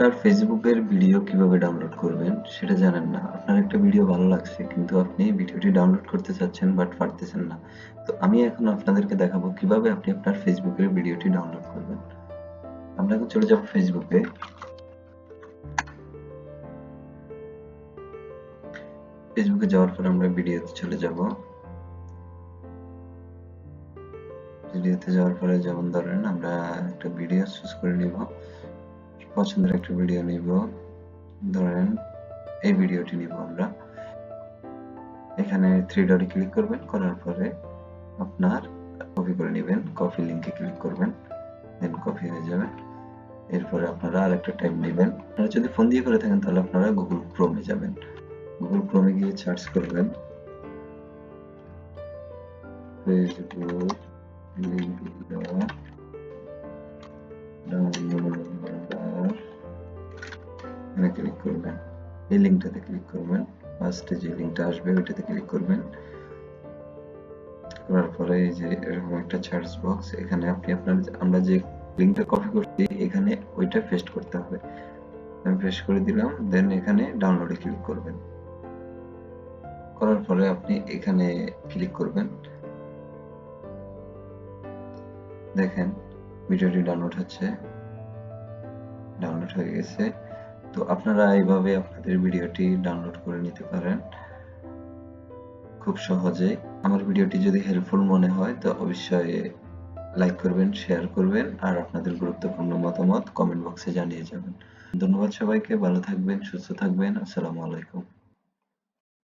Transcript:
আপনার ফেসবুকের ভিডিও কীভাবে ডাউনলোড করবেন সেটা জানেন না। আপনার একটা ভিডিও ভালো লাগছে, কিন্তু আপনি ভিডিওটি ডাউনলোড করতে চাচ্ছেন বাট পারতেছেন না। তো আমি এখন আপনাদেরকে দেখাবো কীভাবে আপনি আপনার ফেসবুকের ভিডিওটি ডাউনলোড করবেন। আমরা এখন চলে যাব ফেসবুকে। ফেসবুকে যাওয়ার পর আমরা ভিডিওতে চলে যাব। ভিডিওতে যাওয়ার পরে যেমন ধরেন আমরা একটা ভিডিও চুজ করে নিব। পছন্দের একটা ভিডিও নিব। ধরেন, এই ভিডিওটি নিব আমরা। এখানে থ্রি ডটে ক্লিক করবেন, করার পরে আপনার কপি করে নেবেন কপি লিংকে ক্লিক করবেন দেন কপি হয়ে যাবে। এরপরে আপনারা আরেকটা টাইম নেবেন। আপনারা যদি ফোন দিয়ে করে থাকেন, তাহলে আপনারা গুগল ক্রোমে যাবেন। গুগল ক্রোমে গিয়ে সার্চ করবেন। ফেসবুক এখানে ক্লিক করবেন। এই লিঙ্কটাতে ক্লিক করবেন। ফার্স্টে যে লিঙ্কটা আসবে, ওইটাতে ক্লিক করবেন। করার পরে এই যে এরকম একটা সার্চ বক্স এখানে আপনি আপনার আমরা যে লিঙ্কটা কপি করছি, এখানে ওইটা পেস্ট করতে হবে। আমি পেস্ট করে দিলাম দেন এখানে ডাউনলোডে ক্লিক করবেন। করার পরে আপনি এখানে ক্লিক করবেন। দেখেন ভিডিওটি ডাউনলোড হচ্ছে। ডাউনলোড হয়ে গেছে। তো আপনারা এইভাবে আপনাদের ভিডিওটি ডাউনলোড করে নিতে পারেন। খুব সহজে আমার ভিডিওটি যদি হেল্পফুল মনে হয়, তো অবশ্যই লাইক করবেন শেয়ার করবেন, আর আপনাদের গুরুত্বপূর্ণ মতামত কমেন্ট বক্সে জানিয়ে যাবেন। ধন্যবাদ সবাইকে, ভালো থাকবেন, সুস্থ থাকবেন। আসসালামু আলাইকুম।